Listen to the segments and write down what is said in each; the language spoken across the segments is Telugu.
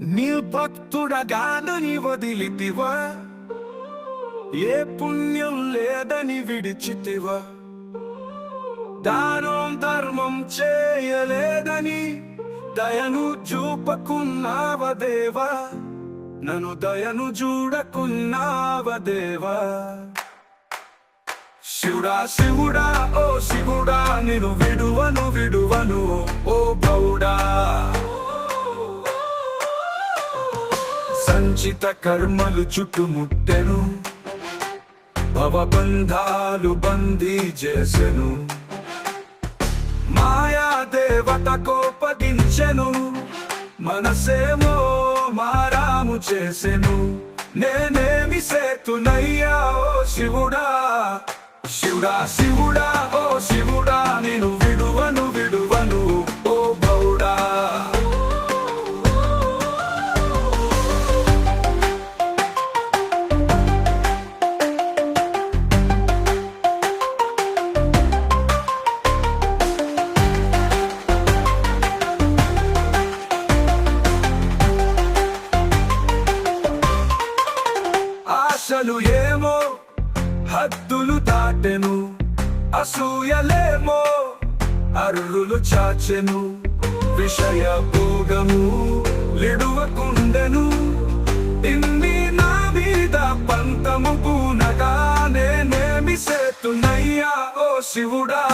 నీ వదిలితివా ఏ పుణ్యం లేదని విడిచితివా. దానం ధర్మం చేయలేదని దయను చూపకున్నావ దేవా నన్ను దయను చూడకున్నావ దేవా. శివుడా శివుడా ఓ శివుడా నేను విడువను విడువను ఓ గౌడా. సంచిత కర్మలు చుట్టుముట్టెను. భవబంధాలు బందీ చేసెను. మాయా దేవత కోపగించెను. మనసేమో మారాము చేసెను. నేనేమి సేతునయ్యా ఓ శివుడా. శివుడా శివుడా ఓ శివుడా నేను ఆశలు ఏమో హద్దులు దాటెను అసూయలేమో? అర్రులు చాచెను విషయ భోగము లిడువకుండెను ఇన్ని నా మీద పంతము పూనగా నేనేమి సేతున్నయ్యా ఓ శివుడా.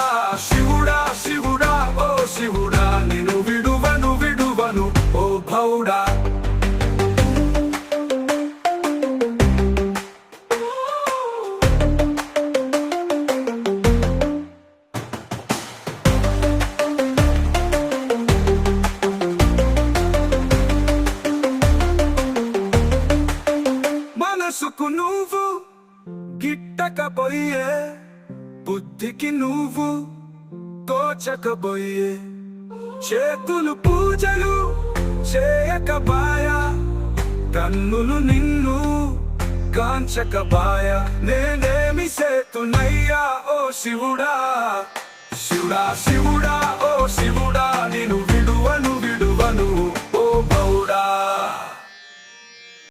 నాకు నువ్వు గిట్టకపోయే బుద్ధికి నువ్వు తోచకపోయే. చేతులు పూజలు చేయకబాయ కన్నులు నిన్ను కాంచకబాయ నేనేమి సేతునయ్యా ఓ శివుడా శివుడా శివుడా ఓ శివుడా నేను విడువను